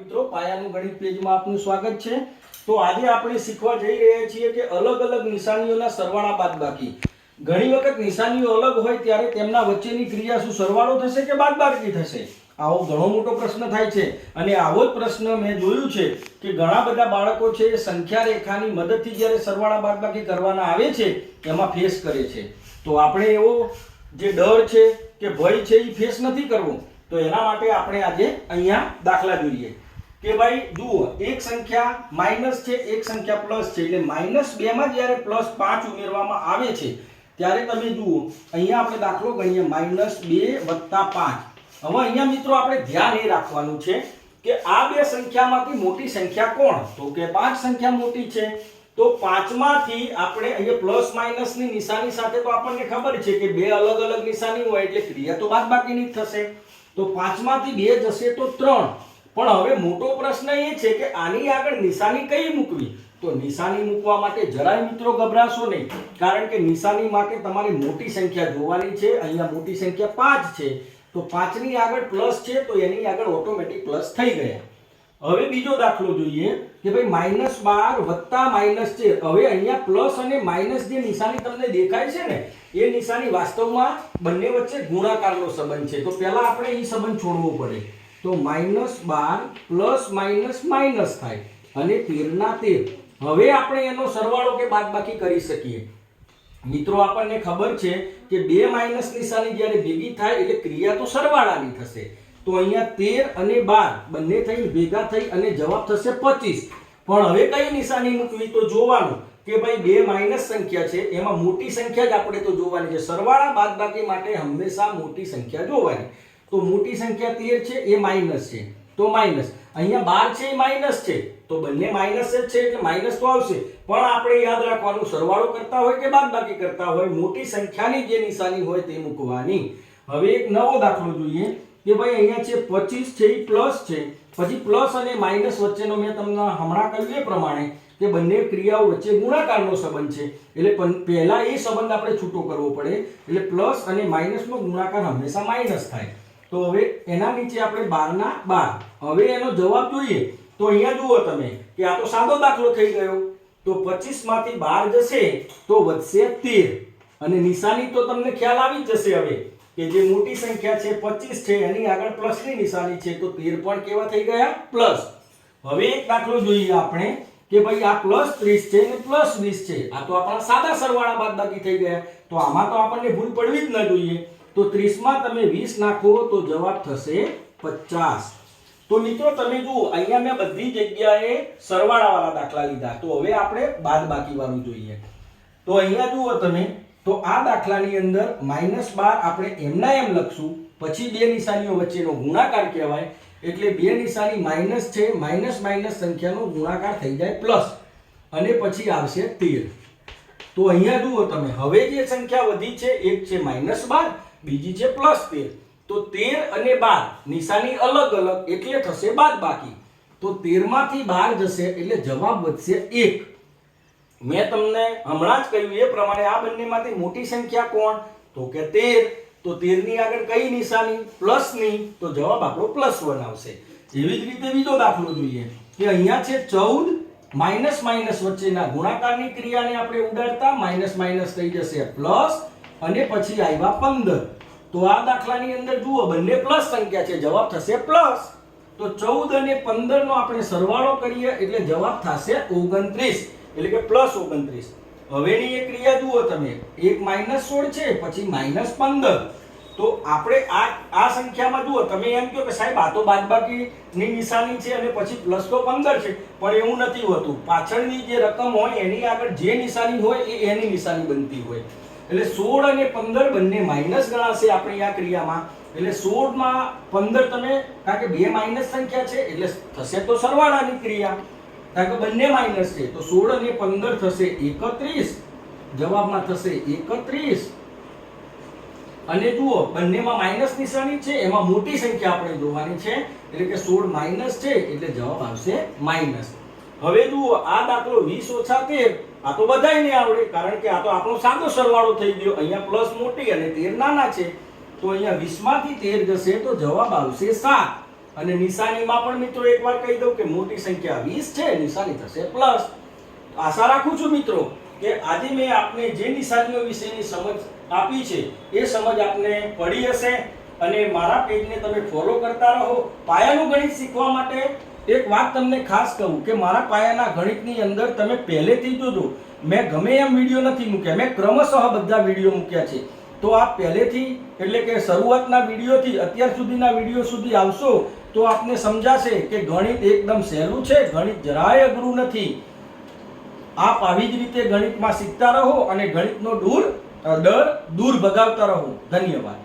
મિત્રો, પાયાનું ગણિત પેજમાં આપનું સ્વાગત છે. તો આજે આપણે શીખવા જઈ રહ્યા છીએ કે અલગ અલગ નિશાનીઓના સરવાળા બાદબાકી ઘણી વખત નિશાનીઓ અલગ હોય ત્યારે તેમના વચ્ચેની ક્રિયા શું, સરવાળો થશે કે બાદબાકી થશે? આવો ઘણો મોટો પ્રશ્ન થાય છે. અને આવો જ પ્રશ્ન મેં જોયું છે કે ઘણા બધા બાળકો છે એ સંખ્યા રેખાની મદદથી જ્યારે સરવાળા બાદબાકી કરવાના આવે છે, એમાં ફેસ કરે છે. તો આપણે એવો જે ડર છે કે ભય છે એ ફેસ નથી કરવો, તો એના માટે આપણે આજે અહીંયા દાખલા જોઈએ. કે ભાઈ જુઓ, એક સંખ્યા માઇનસ છે, એક સંખ્યા પ્લસ છે. એટલે માઇનસ બેમાં જ્યારે પ્લસ પાંચ ઉમેરવામાં આવે છે, ત્યારે તમે જુઓ, અહીંયા આપણે દાખલો ગણીએ, માઇનસ બે વત્તા પાંચ. હવે અહીંયા મિત્રો આપણે ધ્યાન એ રાખવાનું છે કે આ બે સંખ્યામાંથી મોટી સંખ્યા કોણ? તો કે પાંચ સંખ્યા મોટી છે, તો પાંચમાંથી આપણે અહીંયા પ્લસ માઇનસની નિશાની સાથે તો આપણને ખબર છે કે બે અલગ અલગ નિશાની હોય, એટલે ક્રિયા તો બાદબાકીની જ થશે. તો પાંચમાંથી બે જશે તો ત્રણ. પણ હવે મોટો પ્રશ્ન એ છે કે આની આગળ નિશાની કઈ મૂકવી? તો નિશાની મૂકવા માટે જરાય મિત્રો ગભરાશો નહીં, કારણ કે નિશાની માટે તમારે મોટી સંખ્યા જોવાની છે, અહીંયા મોટી સંખ્યા પાંચ છે. તો પાંચની આગળ પ્લસ છે, તો એની આગળ ઓટોમેટિક પ્લસ થઈ ગયા. હવે બીજો દાખલો જોઈએ કે ભાઈ માઇનસ બાર વત્તા માઇનસ છે. હવે અહીંયા પ્લસ અને માઇનસ જે નિશાની તમને દેખાય છે ને, એ નિશાની વાસ્તવમાં બંને વચ્ચે ગુણાકારનો સંબંધ છે. તો પહેલા આપણે એ સંબંધ છોડવો પડે. તો માઇનસ બાર પ્લસ માઇનસ માઇનસ થાય અને તેરના તેર. હવે આપણે એનો સરવાળો કે બાદબાકી કરી શકીએ. મિત્રો, આપણને ખબર છે કે બે માઇનસ નિશાની જ્યારે ભેગી થાય એટલે ક્રિયા તો સરવાળાની થશે. તો અહીંયા તેર અને બાર બંને થઈ ભેગા થઈ અને જવાબ થશે પચીસ. પણ હવે કઈ નિશાની મૂકવી તો જોવાનું કે ભાઈ બે માઇનસ સંખ્યા છે, એમાં મોટી સંખ્યા જ આપણે તો જોવાની છે. સરવાળા બાદબાકી માટે હંમેશા મોટી સંખ્યા જોવાની. તો મોટી સંખ્યા તેર છે, એ માઇનસ છે. તો માઇનસ. અહીંયા બાર છે, એ માઇનસ છે. તો બંને માઇનસ જ છે એટલે માઇનસ તો આવશે. પણ આપણે યાદ રાખવાનું, સરવાળો કરતા હોય કે બાદબાકી કરતા હોય, મોટી સંખ્યાની જે નિશાની હોય તે મૂકવાની. હવે એક નવો દાખલો જોઈએ કે ભાઈ અહીંયા છે પચીસ છે એ પ્લસ છે. પછી પ્લસ અને માઇનસ વચ્ચેનો મેં તમને હમણાં કહ્યું એ પ્રમાણે કે બંને ક્રિયાઓ વચ્ચે ગુણાકારનો સંબંધ છે. એટલે પહેલા એ સંબંધ આપણે છૂટો કરવો પડે. એટલે પ્લસ અને માઇનસનો ગુણાકાર હંમેશા માઇનસ થાય. તો હવે એના નીચે આપણે બારના બાર. હવે એનો જવાબ જોઈએ તો અહીંયા જુઓ તમે કે આ તો સાદો દાખલો થઈ ગયો. તો પચીસમાંથી બાર જશે તો વધશે તેર. અને નિશાની તો તમને ખ્યાલ આવી જ જશે હવે કે જે મોટી સંખ્યા છે પચીસ છે, એની આગળ પ્લસની નિશાની છે, તો તેર પણ કેવા થઈ ગયા? પ્લસ. હવે એક દાખલો જોઈએ આપણે કે ભાઈ આ પ્લસ ત્રીસ છે અને પ્લસ વીસ છે. આ તો આપણા સાદા સરવાળા બાદબાકી થઈ ગયા. તો આમાં તો આપણને ભૂલ પડવી જ ન જોઈએ. તો 30 માં તમે વીસ નાખો, તો જવાબ થશે પચાસ. તો મિત્રો તમે જુઓ, અહીંયા મેં બધી જગ્યાએ સરવાળાવાળા દાખલા લીધા. તો હવે આપણે બાદબાકી વાળું જોઈએ. તો અહીંયા જુઓ તમે, તો આ દાખલાની અંદર માઇનસ બાર આપણે એમના એમ લખશું. પછી બે નિશાનીઓ વચ્ચેનો ગુણાકાર કહેવાય. એટલે બે નિશાની માઇનસ છે, માઇનસ માઇનસ સંખ્યાનો ગુણાકાર થઈ જાય પ્લસ. અને પછી આવશે તેર. તો અહીંયા જુઓ તમે, હવે જે સંખ્યા વધી છે, એક છે માઇનસ બાર બીજી છે પ્લસ તેર. તો તેર અને બાર, નિશાની અલગ અલગ, એટલે થશે બાદ બાકી. તો તેરમાંથી બાર જશે, એટલે જવાબ વધશે એક. મેં તમને હમણાં જ કહ્યું એ પ્રમાણે આ બંનેમાંથી મોટી સંખ્યા કોણ? તો કે તેર. તો તેરની આગળ કઈ નિશાની? પ્લસની તો જવાબ આપણો પ્લસ વન આવશે. એવી જ રીતે બીજો દાખલો જોઈએ. કે અહીંયા છે ચૌદ માઇનસ માઇનસ વચ્ચેના ગુણાકારની ક્રિયાને આપણે ઉડાડતા માઇનસ માઇનસ થઈ જશે પ્લસ અને પછી આવ્યા પંદર. તો આ દાખલાની અંદર જુઓ, બંને પ્લસ સંખ્યા છે, જવાબ થશે પ્લસ તો ચૌદ અને પંદર નો આપણે સરવાળો કરીએ, એટલે જવાબ થશે ઓગણત્રીસ. એટલે કે પ્લસ ઓગણત્રીસ. હવેની એ ક્રિયા જુઓ તમે, એક માઇનસ સોળ છે, પછી માઇનસ પંદર. તો આપણે આ આ સંખ્યામાં જુઓ, તમે એમ કહો કે સાહેબ આ તો બાદબાકીની નિશાની છે અને પછી પ્લસ તો પંદર છે, પણ એવું નથી હોતું. પાછળની જે રકમ હોય, એની આગળ જે નિશાની હોય, એ એની નિશાની બનતી હોય. એટલે સોળ અને પંદર બંને માઇનસ ગણાશે આપણી આ ક્રિયામાં. એટલે સોળમાં પંદર તમે, કારણ કે બે માઇનસ સંખ્યા છે, એટલે થશે તો સરવાળાની ક્રિયા. કારણ કે બંને માઇનસ છે, તો સોળ અને પંદર થશે એકત્રીસ. જવાબમાં થશે એકત્રીસ. અને જુઓ, બંનેમાં માઇનસ નિશાની છે, એમાં મોટી સંખ્યા આપણે જોવાની છે. એટલે કે સોળ માઇનસ છે, એટલે જવાબ આવશે માઇનસ. હવે જુઓ આ દાખલો વીસ ઓછા તેર આ તો બધાયને આવડે, કારણ કે આ તો આપણો સાદો સરવાળો થઈ ગયો. અહીંયા પ્લસ મોટી અને તેર નાના છે. તો અહીંયા વીસમાંથી તેર જશે તો જવાબ આવશે સાત. અને નિશાનીમાં પણ મિત્રો એકવાર કહી દઉં કે મોટી સંખ્યા વીસ છે, નિશાની થશે પ્લસ. આશા રાખું છું મિત્રો કે આજે મેં આપને જે નિશાનીઓ વિશેની સમજ આપી છે, એ સમજ આપને પડી હશે. અને મારા પેજને તમે ફોલો કરતા રહો. પાયાનું ગણિત શીખવા માટે એક વાત તમને ખાસ કહું કે મારા પાયાના ગણિતની અંદર તમે પહેલેથી જોજો, મેં ગમે એમ વીડિયો નથી મૂક્યા, મેં ક્રમશઃ બધા વીડિયો મૂક્યા છે. તો આપ પહેલેથી, એટલે કે શરૂઆતના વિડીયોથી અત્યાર સુધીના વીડિયો સુધી આવશો, તો આપને સમજાશે કે ગણિત એકદમ સહેલું છે, ગણિત જરાય અઘરું નથી. આપ આવી જ રીતે ગણિતમાં શીખતા રહો અને ગણિતનો દૂર ડર દૂર ભગાવતા રહો. ધન્યવાદ.